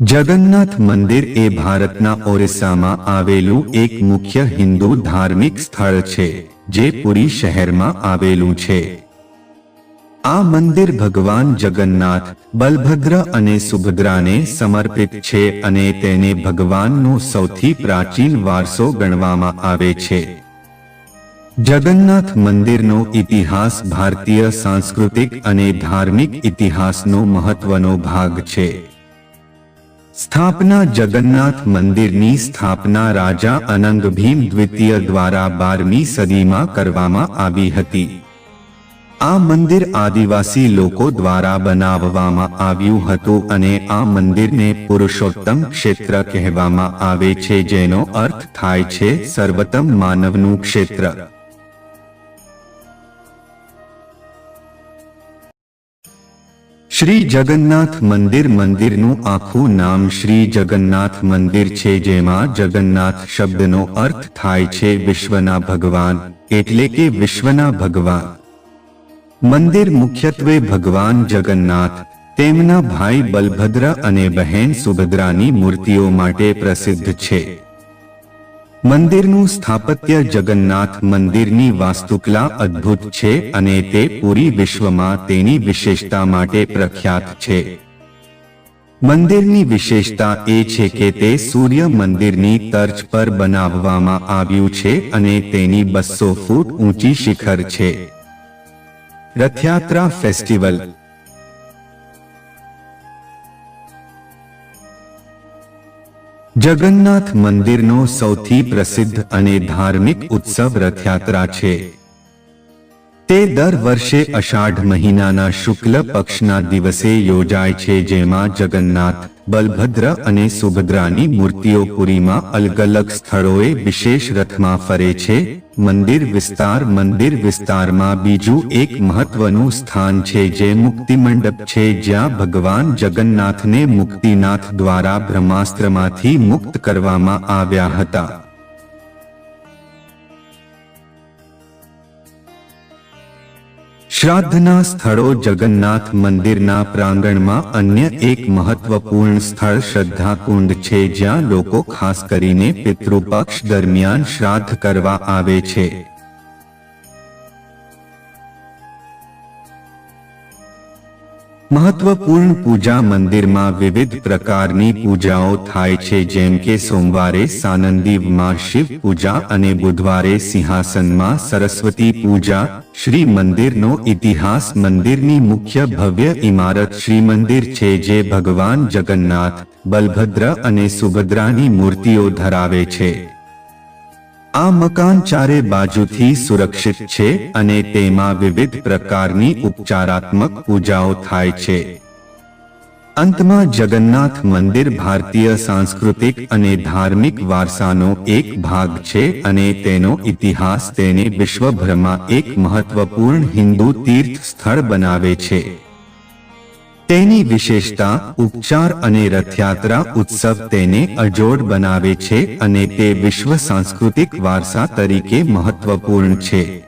જગન્નાથ મંદિર એ ભારતના ઓરિસ્સામાં આવેલું એક મુખ્ય હિન્દુ ધાર્મિક સ્થળ છે, જે પુરી શહેરમાં આવેલું છે. આ મંદિર ભગવાન જગન્નાથ, બલભદ્ર અને સુભદ્રાને સમર્પિત છે અને તેને ભગવાનનો સૌથી પ્રાચીન વારસો ગણવામાં આવે છે. જગન્નાથ મંદિરનો ઇતિહાસ ભારતીય સાંસ્કૃતિક અને ધાર્મિક ઇતિહાસનો મહત્વનો ભાગ છે. સ્થાપના જગન્નાથ મંદિરની સ્થાપના રાજા અનંગ ભીમ દ્વિતીય દ્વારા બારમી સદીમાં કરવામાં આવી હતી. આ મંદિર આદિવાસી લોકો દ્વારા બનાવવામાં આવ્યું હતું અને આ મંદિરને પુરુષોત્તમ ક્ષેત્ર કહેવામાં આવે છે, જેનો અર્થ થાય છે સર્વોત્તમ માનવનું ક્ષેત્ર. શ્રી જગન્નાથ મંદિર મંદિરનું આખું નામ શ્રી જગન્નાથ મંદિર છે, જેમાં જગન્નાથ શબ્દનો અર્થ થાય છે, વિશ્વના ભગવાન, એટલે કે વિશ્વના ભગવાન. મંદિર મુખ્યત્વે ભગવાન જગન્નાથ, તેમના ભાઈ બલભદ્ર અને બહેન સુભદ્રાની મૂર્તિઓ માટે પ્રસિદ્ધ છે. મંદિરનું સ્થાપત્ય જગન્નાથ મંદિરની વાસ્તુકલા અદ્ભુત છે અને તે પૂરી વિશ્વમાં તેની વિશેષતા માટે પ્રખ્યાત છે. મંદિરની વિશેષતા એ છે કે તે સૂર્ય મંદિરની તર્જ પર બનાવવામાં આવ્યું છે અને તેની બસો ફૂટ ઊંચી શિખર છે. રથયાત્રા ફેસ્ટિવલ જગન્નાથ મંદિરનો સૌથી પ્રસિદ્ધ અને ધાર્મિક ઉત્સવ રથયાત્રા છે. તે દર વર્ષે અષાઢ મહિનાના શુક્લ પક્ષના દિવસે યોજાય છે જેમાં જગન્નાથ બલભદ્ર અને સુભદ્રાની મૂર્તિઓ પુરીમાં અલગ અલગ સ્થળોએ વિશેષ રથમાં ફરે છે. મંદિર વિસ્તાર મંદિર વિસ્તારમાં બીજું એક મહત્વનું સ્થાન છે જે મુક્તિ મંડપ છે જ્યાં ભગવાન જગન્નાથને મુક્તિનાથ દ્વારા બ્રહ્માસ્ત્રમાંથી મુક્ત કરવામાં આવ્યા હતા. શ્રાદ્ધના સ્થળો જગન્નાથ મંદિરના પ્રાંગણમાં અન્ય એક મહત્વપૂર્ણ સ્થળ શ્રદ્ધા કુંડ છે જ્યાં લોકો ખાસ કરીને પિતૃપક્ષ દરમિયાન શ્રાદ્ધ કરવા આવે છે. મહત્વપૂર્ણ પૂજા મંદિરમાં વિવિધ પ્રકારની પૂજાઓ થાય છે, જેમ કે સોમવારે સાનંદીવમાં શિવ પૂજા અને બુધવારે સિંહાસનમાં સરસ્વતી પૂજા. શ્રી મંદિરનો ઇતિહાસ મંદિરની મુખ્ય ભવ્ય ઇમારત શ્રી મંદિર છે, જે ભગવાન જગન્નાથ, બલભદ્ર અને સુભદ્રાની મૂર્તિઓ ધરાવે છે. આ મકાન ચારે બાજુથી સુરક્ષિત છે અને તેમાં વિવિધ પ્રકારની ઉપચારાત્મક પૂજાઓ થાય છે. અંતમાં જગન્નાથ મંદિર ભારતીય સાંસ્કૃતિક અને ધાર્મિક વારસાનો એક ભાગ છે અને તેનો ઇતિહાસ તેને વિશ્વભરમાં એક મહત્વપૂર્ણ હિન્દુ તીર્થ સ્થળ બનાવે છે. તેની વિશેષતા ઉપચાર અને રથયાત્રા ઉત્સવ તેને અજોડ બનાવે છે અને તે વિશ્વ સાંસ્કૃતિક વારસા તરીકે મહત્વપૂર્ણ છે.